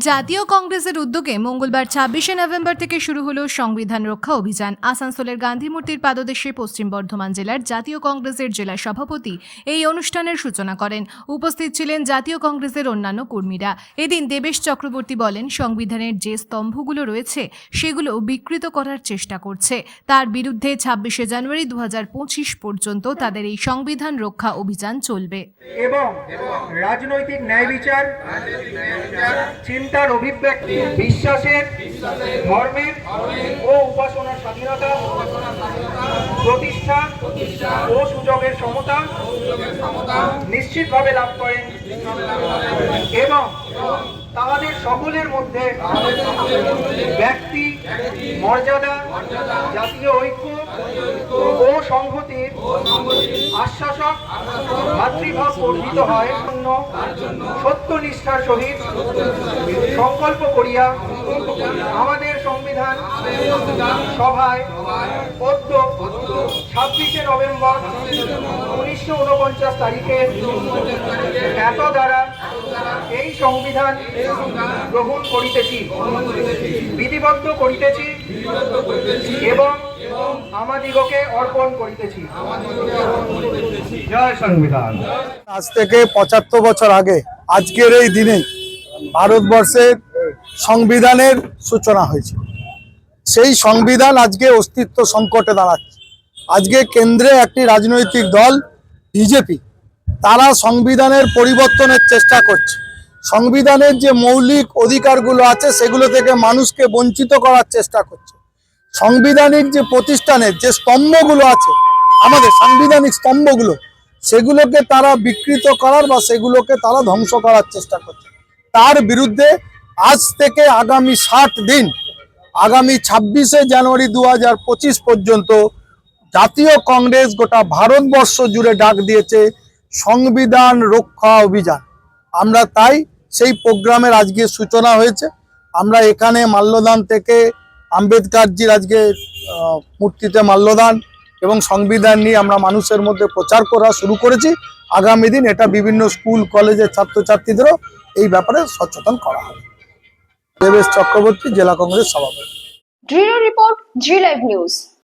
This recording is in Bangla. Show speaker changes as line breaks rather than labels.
জাতীয় কংগ্রেসের উদ্যোগে মঙ্গলবার ছাব্বিশে নভেম্বর থেকে শুরু হলো সংবিধান রক্ষা অভিযান। আসানসোলের গান্ধী মূর্তির পাদদেশে পশ্চিম বর্ধমান জেলার জাতীয় কংগ্রেসের জেলা সভাপতি এই অনুষ্ঠানের সূচনা করেন। উপস্থিত ছিলেন জাতীয় কংগ্রেসের অন্যান্য কর্মীরা। এদিন দেবেশ চক্রবর্তী বলেন সংবিধানের যে স্তম্ভগুলো রয়েছে সেগুলো বিকৃত করার চেষ্টা করছে। তার বিরুদ্ধে ছাব্বিশে জানুয়ারি দু হাজার পঁচিশ পর্যন্ত তাদের এই সংবিধান রক্ষা অভিযান চলবে।
এবং রাজনৈতিক ন্যায় বিচার চিন্তার অভিব্যক্তি, বিশ্বাসের ধর্মের ও উপাসনার স্বাধীনতা, প্রতিষ্ঠা ও সুযোগের সমতা নিশ্চিতভাবে লাভ করেন এবং তাহাদের সকলের মধ্যে ব্যক্তি, মর্যাদা, জাতীয় ঐক্য ও সংহতির আশ্বাসক মাতৃভাব বর্ধিত হয়। সত্য নিষ্ঠার সহিত সংকল্প করিয়া আমাদের সংবিধান সভায় অদ্য ছাব্বিশে নভেম্বর উনিশশো উনপঞ্চাশ তারিখে এত দ্বারা এই সংবিধান গ্রহণ করিতেছি, বিধিবদ্ধ করিতেছি এবং আমাদিগকে অর্পণ করিতেছি। জয় সংবিধান।
আজ থেকে পঁচাত্তর বছর আগে, আজকের এই দিনে ভারতবর্ষের সংবিধানের সূচনা হয়েছে। সেই সংবিধান আজকে অস্তিত্ব সংকটে দাঁড়াচ্ছে। আজকে কেন্দ্রে একটি রাজনৈতিক দল, বিজেপি, তারা সংবিধানের পরিবর্তনের চেষ্টা করছে। সংবিধানের যে মৌলিক অধিকারগুলো আছে, সেগুলো থেকে মানুষকে বঞ্চিত করার চেষ্টা করছে। সাংবিধানিক যে প্রতিষ্ঠানের যে স্তম্ভগুলো আছে, আমাদের সাংবিধানিক স্তম্ভগুলো, সেগুলোকে তারা বিকৃত করার বা সেগুলোকে তারা ধ্বংস করার চেষ্টা করছে। তার বিরুদ্ধে আজ থেকে আগামী ষাট দিন, আগামী ছাব্বিশে জানুয়ারি দু হাজার পঁচিশ পর্যন্ত জাতীয় কংগ্রেস গোটা ভারতবর্ষ জুড়ে ডাক দিয়েছে সংবিধান রক্ষা অভিযান। আমরা তাই সেই প্রোগ্রামের আজকে সূচনা হয়েছে। আমরা এখানে মাল্যদান থেকে আম্বেদকারজির আজকে মূর্তিতে মাল্যদান এবং সংবিধান নিয়ে আমরা মানুষের মধ্যে প্রচার করা শুরু করেছি। আগামী দিন এটা বিভিন্ন স্কুল, কলেজের ছাত্রছাত্রীদেরও এই ব্যাপারে সচেতন করা হবে। দেবেশ চক্রবর্তী, জেলা কংগ্রেস সভাপতি।
Report Zee live News.